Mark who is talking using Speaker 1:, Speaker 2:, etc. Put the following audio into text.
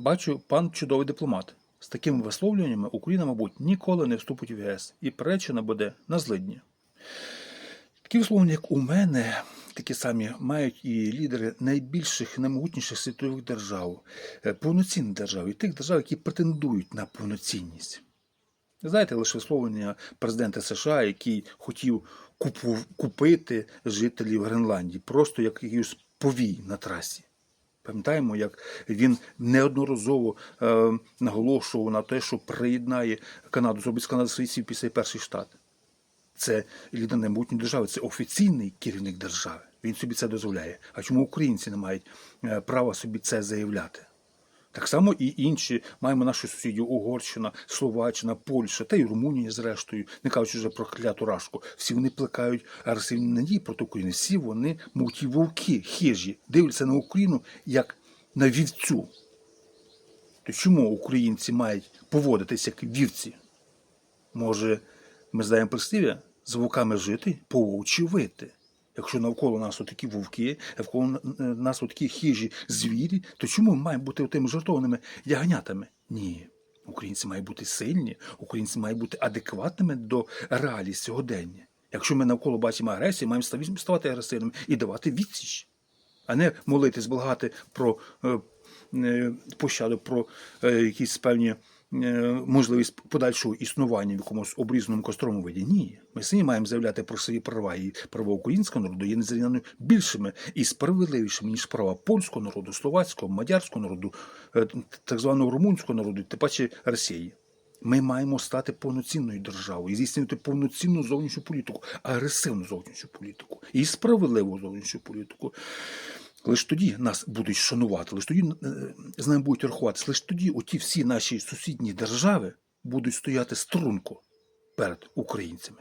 Speaker 1: Бачу, пан чудовий дипломат. З такими висловлюваннями Україна, мабуть, ніколи не вступить в ЄС і приречена буде на злидні. Такі висловлення, як у мене, такі самі мають і лідери найбільших, наймогутніших світових держав, е, повноцінних держав і тих держав, які претендують на повноцінність. Знаєте, лише висловлення президента США, який хотів купу, купити жителів Гренландії, просто як якийсь повій на трасі. Пам'ятаємо, як він неодноразово е, наголошував на те, що приєднає Канаду, зробить з Канади свій 51 штат. Це лідер майбутньої держави, це офіційний керівник держави. Він собі це дозволяє. А чому українці не мають е, права собі це заявляти? Так само і інші маємо нашу сусідів Угорщина, Словаччина, Польща та й Румунія, зрештою, не кажучи вже про кляту рашку. Всі вони плекають агресивні надії проти України. Всі вони, мов ті вовки, хижі, дивляться на Україну як на вівцю. То чому українці мають поводитися як вівці? Може, ми знаємо прислів'я з вовками жити, по вити. Якщо навколо нас такі вовки, навколо нас такі хижі звірі, то чому ми маємо бути тими жартованими ягнятами? Ні. Українці мають бути сильні, українці мають бути адекватними до реалій сьогодення. Якщо ми навколо бачимо агресію, маємо ставати агресивними і давати відсіч, а не молитись, благати про е, е, пощаду, про е, якісь певні можливість подальшого існування в якомусь обрізаному кострому виді. Ні. Ми самі маємо заявляти про свої права і права українського народу є незрівняно більшими і справедливішими, ніж права польського народу, словацького, мадярського народу, е, так званого румунського народу, тим паче Росії. Ми маємо стати повноцінною державою і здійснювати повноцінну зовнішню політику, агресивну зовнішню політику і справедливу зовнішню політику. Лише тоді нас будуть шанувати, лише тоді е, з нами будуть рахуватися, лише тоді оті всі наші сусідні держави будуть стояти струнко перед українцями.